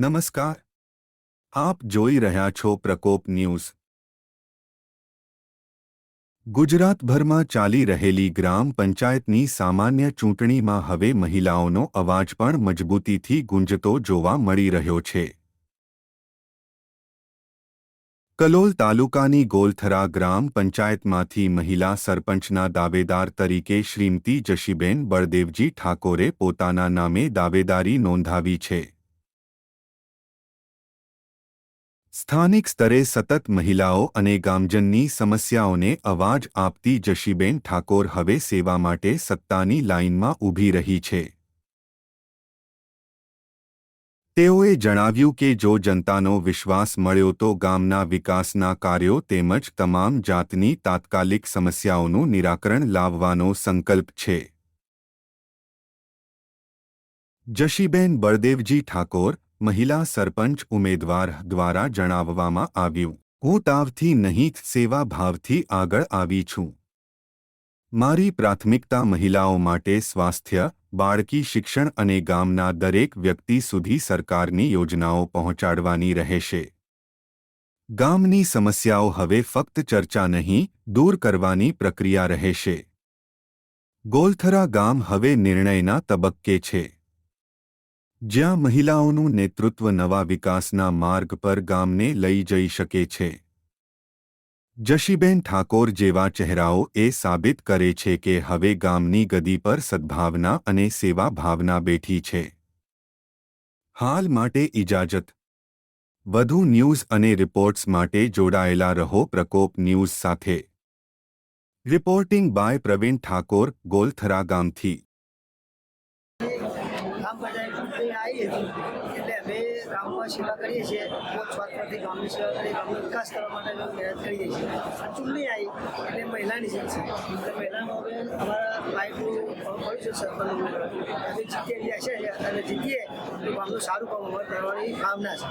નમસ્કાર. આપ જોઈ રહ્યા છો પ્રકોપ ન્યૂઝ. ગુજરાતભરમાં ચાલી રહેલી ગ્રામ પંચાયતની સામાન્ય ચૂંટણીમાં હવે મહિલાઓનો અવાજ પણ મજબૂતીથી ગુંજતો જોવા મળી રહ્યો છે. કલોલ તાલુકાની ગોલથરા ગ્રામ પંચાયતમાંથી મહિલા સરપંચના દાવેદાર તરીકે શ્રીમતી જશીબેન બળદેવજી ઠાકોરે પોતાના નામે દાવેદારી નોંધાવી છે. સ્થાનિક સ્તરે સતત મહિલાઓ અને ગામજનની સમસ્યાઓને અવાજ આપતી જશીબેન ઠાકોર હવે સેવા માટે સત્તાની લાઇનમાં ઊભી રહી છે. તેઓએ જણાવ્યું કે જો જનતાનો વિશ્વાસ મળ્યો તો ગામના વિકાસના કાર્યો તેમજ તમામ જાતની તાત્કાલિક સમસ્યાઓનું નિરાકરણ લાવવાનો સંકલ્પ છે. જશીબેન બળદેવજી ઠાકોર મહિલા સરપંચ ઉમેદવાર દ્વારા જણાવવામાં આવ્યું, હું તાવથી નહીં સેવા ભાવથી આગળ આવી છું. મારી પ્રાથમિકતા મહિલાઓ માટે સ્વાસ્થ્ય, બાળકી શિક્ષણ અને ગામના દરેક વ્યક્તિ સુધી સરકારની યોજનાઓ પહોંચાડવાની રહેશે. ગામની સમસ્યાઓ હવે ફક્ત ચર્ચા નહીં, દૂર કરવાની પ્રક્રિયા રહેશે. ગોલથરા ગામ હવે નિર્ણયના તબક્કે છે. જ્યાં મહિલાઓનું નેતૃત્વ નવા વિકાસના માર્ગ પર ગામને લઈ જઈ શકે છે. જશીબેન ઠાકોર જેવા ચહેરાઓ એ સાબિત કરે છે કે હવે ગામની ગદી પર સદ્ભાવના અને સેવા ભાવના બેઠી છે. હાલ માટે ઇજાજત. વધુ ન્યૂઝ અને રિપોર્ટ્સ માટે જોડાયેલા રહો પ્રકોપ ન્યૂઝ સાથે. રિપોર્ટિંગ બાય પ્રવીણ ઠાકોર, ગોલથરા ગામથી. ગામ પંચાયત આવી હતી એટલે અમે ગામમાં સેવા કરીએ છીએ. બહુ સ્વાર્થથી ગામની સેવા કરી ગામનો વિકાસ કરવા માટે અમે મહેનત કરીએ છીએ. ચૂંટણી આવી એટલે મહિલાની છે. એટલે મહિલામાં અમે અમારા લાઈફનું પડ્યું છે, સરપંચ. અમે જીતી છે અને જીતીએ તો ગામનું સારું કામ કરવાની ભાવના છે.